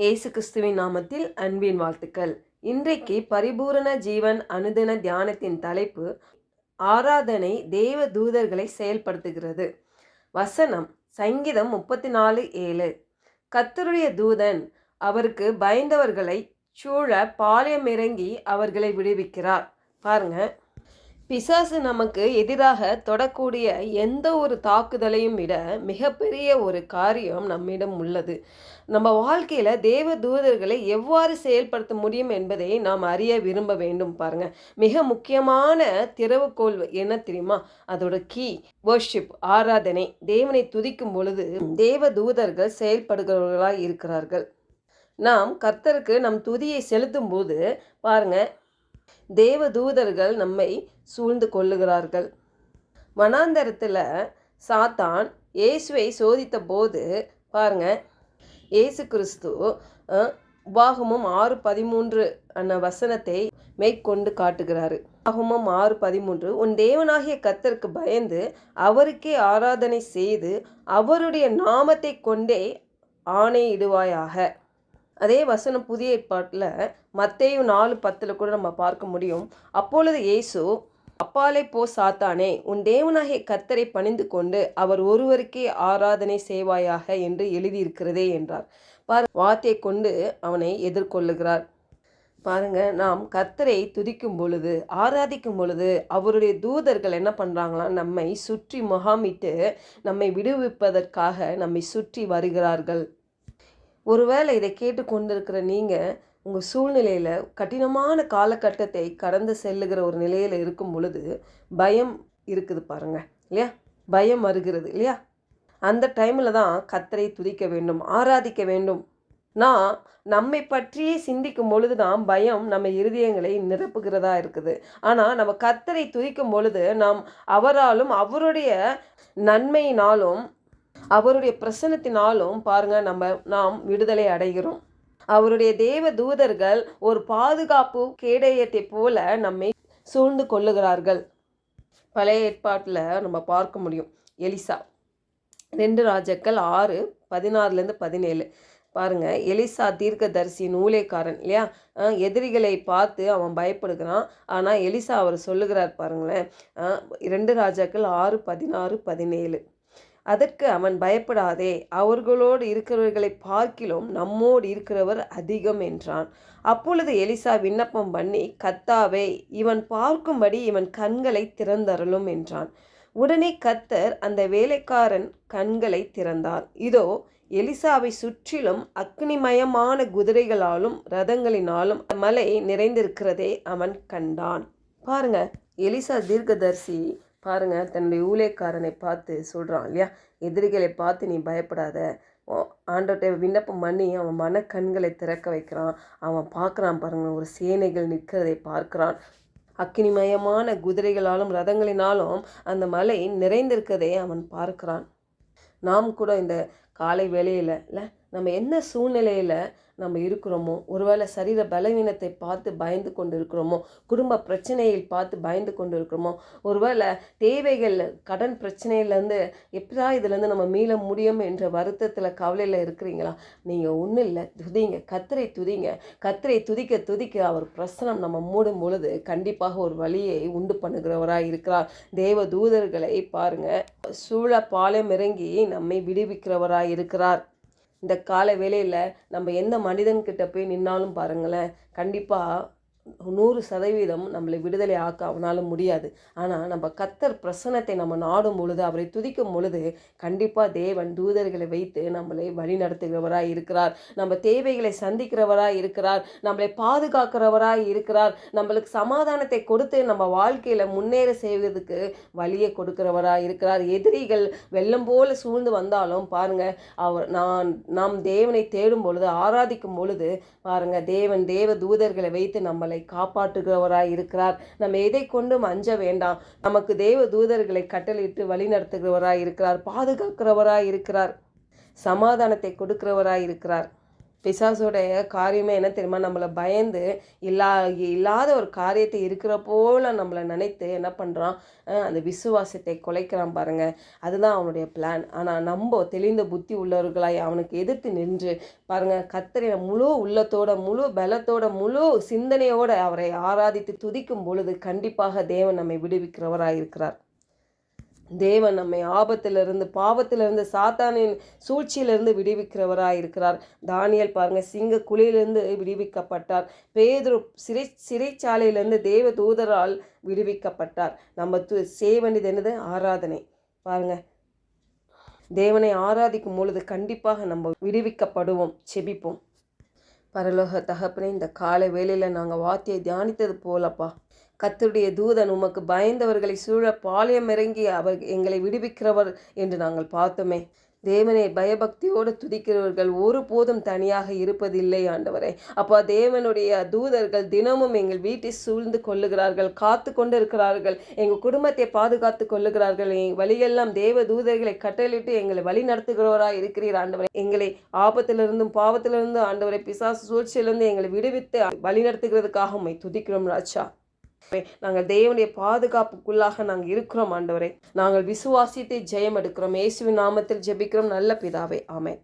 இயேசு கிறிஸ்துவின் நாமத்தில் அன்பின் வாழ்த்துக்கள். இன்றைக்கு பரிபூரண ஜீவன் அனுதின தியானத்தின் தலைப்பு ஆராதனை தேவ தூதர்களை செயல்படுத்துகிறது. வசனம் சங்கீதம் முப்பத்தி நாலு ஏழு. கத்தருடைய தூதன் அவருக்கு பயந்தவர்களை சூழ பாளையம் இறங்கி அவர்களை விடுவிக்கிறார். பாருங்கள் பிசாசு நமக்கு எதிராக தொடக்கூடிய எந்த ஒரு தாக்குதலையும் விட மிகப்பெரிய ஒரு காரியம் நம்மிடம் உள்ளது. நம்ம வாழ்க்கையில் தேவ தூதர்களை எவ்வாறு செயல்படுத்த முடியும் என்பதை நாம் அறிய விரும்ப வேண்டும் பாருங்க. மிக முக்கியமான திறவுகோல் என்ன தெரியுமா? அதோட கீ வர்ஷிப் ஆராதனை. தேவனை துதிக்கும் பொழுது தேவ தூதர்கள் செயல்படுகிறவர்களாக இருக்கிறார்கள். நாம் கர்த்தருக்கு நம் துதியை செலுத்தும் போது பாருங்கள் தேவதூதர்கள் நம்மை சூழ்ந்து கொள்ளுகிறார்கள். வனாந்தரத்தில் சாத்தான் இயேசுவை சோதித்த போது பாருங்க இயேசு கிறிஸ்து உபாகமும் ஆறு பதிமூன்று அன்ன வசனத்தை மேற்கொண்டு காட்டுகிறாரு. உபாகமும் ஆறு பதிமூன்று உன் தேவனாகிய கத்தருக்கு பயந்து அவருக்கே ஆராதனை செய்து அவருடைய நாமத்தை கொண்டே ஆணையிடுவாயாக. அதே வசனம் புதிய ஏற்பாட்டில் மத்தேயு நாலு பத்தில் கூட நம்ம பார்க்க முடியும். அப்பொழுது இயேசு அப்பாலே போ சாத்தானே உன் தேவனாகிய கத்தரை பணிந்து கொண்டு அவர் ஒருவருக்கே ஆராதனை செய்வாயாக என்று எழுதியிருக்கிறதே என்றார். பார் வார்த்தை கொண்டு அவனை எதிர்கொள்ளுகிறார். பாருங்க நாம் கத்தரை துதிக்கும் பொழுது ஆராதிக்கும் பொழுது அவருடைய தூதர்கள் என்ன பண்ணுறாங்களாம் நம்மை சுற்றி முகாமிட்டு நம்மை விடுவிப்பதற்காக நம்மை சுற்றி வருகிறார்கள். ஒருவேளை இதை கேட்டு கொண்டிருக்கிற நீங்கள் உங்கள் சூழ்நிலையில் கடினமான காலகட்டத்தை கடந்து செல்லுகிற ஒரு நிலையில் இருக்கும் பொழுது பயம் இருக்குது பாருங்கள் இல்லையா? பயம் வருகிறது இல்லையா? அந்த டைமில் தான் கத்தரை துதிக்க வேண்டும் ஆராதிக்க வேண்டும். நான் நம்மை பற்றியே சிந்திக்கும் பொழுது தான் பயம் நம்ம இருதயங்களை நிரப்புகிறதா இருக்குது. ஆனால் நம்ம கத்தரை துதிக்கும் பொழுது நாம் அவராலும் அவருடைய நன்மையினாலும் அவருடைய பிரசனத்தினாலும் பாருங்க நம்ம நாம் விடுதலை அடைகிறோம். அவருடைய தேவ தூதர்கள் ஒரு பாதுகாப்பு கேடயத்தை போல நம்மை சூழ்ந்து கொள்ளுகிறார்கள். பழைய ஏற்பாட்டில் நம்ம பார்க்க முடியும். எலிசா. ரெண்டு ராஜாக்கள் ஆறு பதினாறுலேருந்து பதினேழு. பாருங்க எலிசா தரிசி நூலேக்காரன் இல்லையா? எதிரிகளை பார்த்து அவன் பயப்படுகிறான். ஆனால் எலிசா அவர் சொல்லுகிறார் பாருங்களேன். ரெண்டு ராஜாக்கள் ஆறு பதினாறு பதினேழு. அதற்கு அவன் பயப்படாதே. அவர்களோடு இருக்கிறவர்களை பார்க்கிலும் நம்மோடு இருக்கிறவர் அதிகம் என்றான். அப்பொழுது எலிசா விண்ணப்பம் பண்ணி கத்தாவே இவன் பார்க்கும்படி இவன் கண்களை திறந்தரலும் என்றான். உடனே கத்தர் அந்த வேலைக்காரன் கண்களை திறந்தார். இதோ எலிசாவை சுற்றிலும் அக்னிமயமான குதிரைகளாலும் ரதங்களினாலும் மலை நிறைந்திருக்கிறதே அவன் கண்டான். பாருங்க எலிசா தீர்க்கதர்சி பாருங்க தன்னுடைய ஊழியக்காரனை பார்த்து சொல்கிறான் இல்லையா எதிரிகளை பார்த்து நீ பயப்படாத. ஆண்டோட்ட விண்ணப்பம் பண்ணி அவன் மன கண்களை திறக்க வைக்கிறான். அவன் பார்க்குறான் பாருங்க ஒரு சேனைகள் நிற்கிறதை பார்க்குறான். அக்கினிமயமான குதிரைகளாலும் ரதங்களினாலும் அந்த மலை நிறைந்திருக்கதை அவன் பார்க்கிறான். நாம் கூட இந்த காலை வேளையில் இல்லை நம்ம என்ன சூழ்நிலையில் நம்ம இருக்கிறோமோ ஒருவேளை சரீர பலவீனத்தை பார்த்து பயந்து கொண்டு இருக்கிறோமோ குடும்ப பிரச்சனையில் பார்த்து பயந்து கொண்டு இருக்கிறோமோ ஒருவேளை தேவைகள் கடன் பிரச்சனையிலேருந்து எப்படா இதுலேருந்து நம்ம மீள முடியும் என்ற வருத்தத்தில் கவலையில் இருக்கிறீங்களா? நீங்கள் ஒன்றும் இல்லை. துதிங்க. கத்திரை துதிங்க. கத்திரை துதிக்க துதிக்க அவர் பிரசனம் நம்ம மூடும் பொழுது கண்டிப்பாக ஒரு வழியை உண்டு பண்ணுகிறவராக இருக்கிறார். தேவ தூதர்களை பாருங்கள் சூழ பாலம் இறங்கி நம்மை விடுவிக்கிறவராக இருக்கிறார். இந்த கால வேளையில் நம்ம எந்த மனிதன்கிட்ட போய் நின்னாலும் பாருங்களேன் கண்டிப்பாக நூறு சதவீதம் நம்மளை விடுதலை ஆக்க அவனால் முடியாது. ஆனால் நம்ம கத்தர் பிரசனத்தை நம்ம நாடும் பொழுது அவரை துதிக்கும் பொழுது கண்டிப்பாக தேவன் தூதர்களை வைத்து நம்மளை வழி நடத்துகிறவராக இருக்கிறார். நம்ம தேவைகளை சந்திக்கிறவராக இருக்கிறார். நம்மளை பாதுகாக்கிறவராக இருக்கிறார். நம்மளுக்கு சமாதானத்தை கொடுத்து நம்ம வாழ்க்கையில் முன்னேற செய்வதற்கு வழியை கொடுக்கிறவராக இருக்கிறார். எதிரிகள் வெள்ளம் போல சூழ்ந்து வந்தாலும் பாருங்கள் அவர் நான் நாம் தேவனை தேடும் பொழுது ஆராதிக்கும் பொழுது பாருங்கள் தேவன் தேவ தூதர்களை வைத்து நம்மளை காப்பாற்றுகிறவராய் இருக்கிறார். நம்ம எதை கொண்டும் அஞ்ச வேண்டாம். நமக்கு தேவ தூதர்களை கட்டளையிட்டு வழி நடத்துகிறவராய் இருக்கிறார் பாதுகாக்கிறவராய் இருக்கிறார் சமாதானத்தை கொடுக்கிறவராய் இருக்கிறார். பிசாசோடைய காரியமே என்ன தெரியுமா? நம்மளை பயந்து இல்லா இல்லாத ஒரு காரியத்தை இருக்கிற போல் நம்மளை நினைத்து என்ன பண்ணுறான் அந்த விசுவாசத்தை குலைக்கிறான் பாருங்கள் அதுதான் அவனுடைய பிளான் ஆனால் நம்ம தெளிந்த புத்தி உள்ளவர்களாய் அவனுக்கு எதிர்த்து நின்று பாருங்க கத்தரை முழு உள்ளத்தோட முழு பலத்தோட முழு சிந்தனையோடு அவரை ஆராதித்து துதிக்கும் பொழுது கண்டிப்பாக தேவன் நம்மை விடுவிக்கிறவராக இருக்கிறார் தேவன் நம்மை ஆபத்திலிருந்து பாவத்திலிருந்து சாத்தானின் சூழ்ச்சியிலிருந்து விடுவிக்கிறவராக இருக்கிறார் தானியல் பாருங்க சிங்க குழியிலிருந்து விடுவிக்கப்பட்டார். பேதுரு சிறை சிறைச்சாலையிலிருந்து தேவ தூதரால் விடுவிக்கப்பட்டார். நம்ம து செய்ய வேண்டியது என்னது? ஆராதனை. பாருங்க தேவனை ஆராதிக்கும் பொழுது கண்டிப்பாக நம்ம விடுவிக்கப்படுவோம் செபிப்போம். பரலோக தகப்பனே இந்த காலை வேலையில் நாங்கள் வாத்தியை தியானித்தது போலப்பா. கத்தருடைய தூதன் உமக்கு பயந்தவர்களை சூழ பாளையம் இறங்கி அவர் எங்களை விடுவிக்கிறவர் என்று நாங்கள் பார்த்தோமே. தேவனை பயபக்தியோடு துதிக்கிறவர்கள் ஒருபோதும் தனியாக இருப்பதில்லை ஆண்டவரே. அப்போ தேவனுடைய தூதர்கள் தினமும் எங்கள் வீட்டை சூழ்ந்து கொள்ளுகிறார்கள் காத்து கொண்டு இருக்கிறார்கள் எங்கள் குடும்பத்தை பாதுகாத்து கொள்ளுகிறார்கள். எங்கள் வழியெல்லாம் தேவ தூதர்களை கட்டளிட்டு எங்களை வழி நடத்துகிறவராக இருக்கிறீர் ஆண்டவரை. எங்களை ஆபத்திலிருந்தும் பாவத்திலிருந்தும் ஆண்டவரை பிசாசு சூழ்ச்சியிலிருந்து எங்களை விடுவித்து வழி நடத்துகிறதுக்காக உண்மை துதிக்கிறோம் ராஜா. நாங்கள் தேவனுடைய பாதுகாப்புக்குள்ளாக நாங்கள் இருக்கிறோம் ஆண்டவரே. நாங்கள் விசுவாசித்து ஜெயம் எடுக்கிறோம். இயேசுவின் நாமத்தில் ஜெபிக்கிறோம். நல்ல பிதாவே ஆமென்.